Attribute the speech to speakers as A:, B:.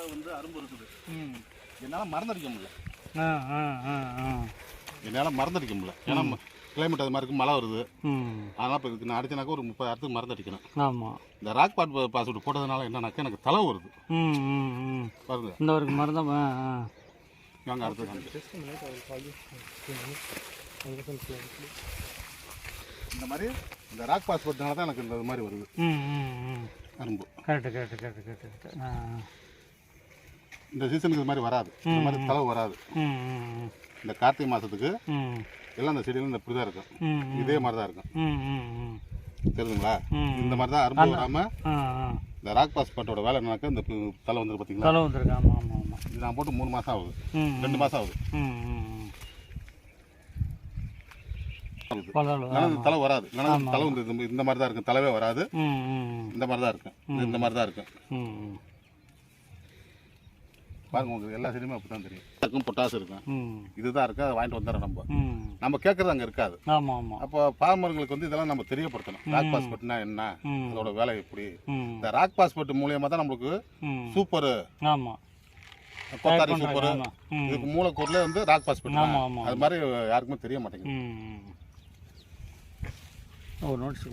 A: தலை வந்து அரும்பு இருக்குது.
B: ம்.
A: என்னால் மறந்தடிக்க முடியல.
B: ஆ ஆ ஆ ஆ.
A: என்னால் மறந்தடிக்க முடியல. ஏன்னா கிளைமேட் அது மாதிரி இருக்கு மழை வருது.
B: ம்.
A: அதனால் இப்போ இதுக்கு நான் அடிச்சனாக்கா ஒரு முப்பது இடத்துக்கு மறந்தடிக்கணும்
B: ஆமாம்
A: இந்த ராக் பாட் பாஸ்வேர்டு போட்டதுனால என்னன்னாக்கா எனக்கு தலை வருது.
B: ம் ம் ம்.
A: பாருங்க
B: இந்த ஒரு ஆ
A: வாங்க அடுத்து. இந்த மாதிரி இந்த ராக் பாஸ்வேர்ட்னால தான் எனக்கு இந்த மாதிரி வருது.
B: ம் ம் ம்.
A: அரும்பு.
B: கரெக்டு கரெக்டு கரெக்டு கரெக்டு
A: இந்த சீசனுக்கு இது மாதிரி வராது. இந்த மாதிரி தலை வராது. இந்த கார்த்திகை மாதத்துக்கு எல்லாம் இந்த செடியில இந்த இப்படி தான் இருக்கும். இதே மாதிரி தான் இருக்கும் தெரியுதுங்களா. இந்த மாதிரி தான் அரும்பு வராமல் இந்த ராக் பாஸ்போர்ட்டோட வேலை என்னன்னாக்கா இந்த தலை வந்து பார்த்தீங்களா
B: தலை வந்திருக்கு ஆமாம் ஆமாம் ஆமாம்
A: இது நான் போட்டு மூணு மாதம் ஆகுது. ரெண்டு மாதம் ஆகுது. தலை வராது. தலை வந்து இந்த- மாதிரி தான் இருக்கும். தலைவே வராது. இந்த மாதிரி தான் இருக்கும் இந்த மாதிரி தான் இருக்கும் பாருங்க உங்களுக்கு எல்லா செடியுமே அப்படி தான் தெரியும் இருக்கும் பொட்டாசு இருக்கும் இதுதான் இருக்கு அதை வாங்கிட்டு வந்துடுறோம் நம்ம. நம்ம கேட்கறது அங்கே இருக்காது.
B: ஆமாம் ஆமாம்
A: அப்போ ஃபார்மர்களுக்கு வந்து இதெல்லாம் நம்ம தெரியப்படுத்தணும். ராக் பாஸ்போர்ட்னா என்ன? அதோட வேலை எப்படி? இந்த ராக் பாஸ்போர்ட் மூலியமா தான் நம்மளுக்கு சூப்பர்
B: ஆமாம்
A: கொத்தாரி சூப்பர் இதுக்கு மூலக்கூறுல வந்து ராக் பாஸ்போர்ட் அது மாதிரி யாருக்குமே தெரிய மாட்டேங்குது.
B: ம் ஒரு நோட்ஸ்